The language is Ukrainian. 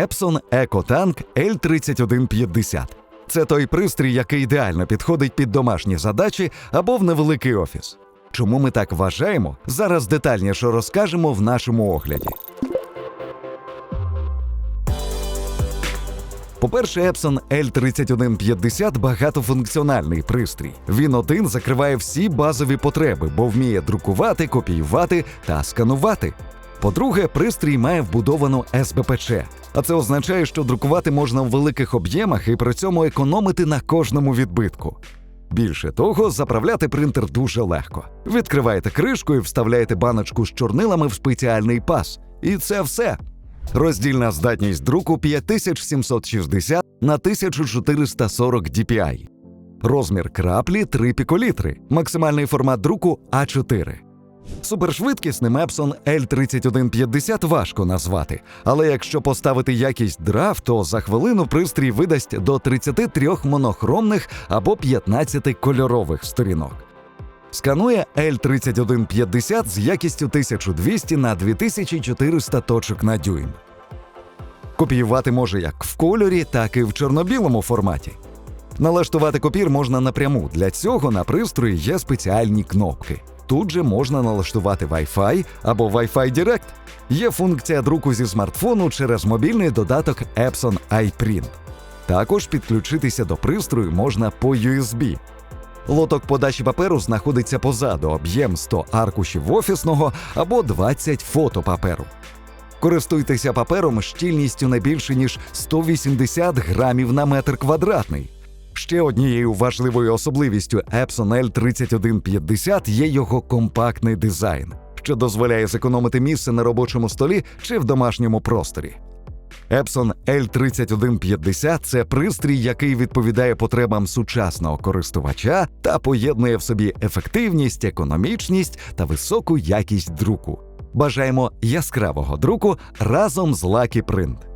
Epson EcoTank L3150. Це той пристрій, який ідеально підходить під домашні задачі або в невеликий офіс. Чому ми так вважаємо? Зараз детальніше розкажемо в нашому огляді. По-перше, Epson L3150 багатофункціональний пристрій. Він один закриває всі базові потреби, бо вміє друкувати, копіювати та сканувати. По-друге, пристрій має вбудовану СБПЧ, а це означає, що друкувати можна в великих об'ємах і при цьому економити на кожному відбитку. Більше того, заправляти принтер дуже легко. Відкриваєте кришку і вставляєте баночку з чорнилами в спеціальний пас. І це все. Роздільна здатність друку 5760 на 1440 DPI. Розмір краплі 3 піколітри. Максимальний формат друку А4. Супершвидкісним Epson L3150 важко назвати, але якщо поставити якість DRAW, то за хвилину пристрій видасть до 33 монохромних або 15 кольорових сторінок. Сканує L3150 з якістю 1200 на 2400 точок на дюйм. Копіювати може як в кольорі, так і в чорно-білому форматі. Налаштувати копір можна напряму. Для цього на пристрої є спеціальні кнопки. Тут же можна налаштувати Wi-Fi або Wi-Fi Direct. Є функція друку зі смартфону через мобільний додаток Epson iPrint. Також підключитися до пристрою можна по USB. Лоток подачі паперу знаходиться позаду, об'єм 100 аркушів офісного або 20 фото паперу. Користуйтеся папером щільністю не більше ніж 180 грамів на метр квадратний. Ще однією важливою особливістю Epson L3150 є його компактний дизайн, що дозволяє зекономити місце на робочому столі чи в домашньому просторі. Epson L3150 – це пристрій, який відповідає потребам сучасного користувача та поєднує в собі ефективність, економічність та високу якість друку. Бажаємо яскравого друку разом з Lucky Print.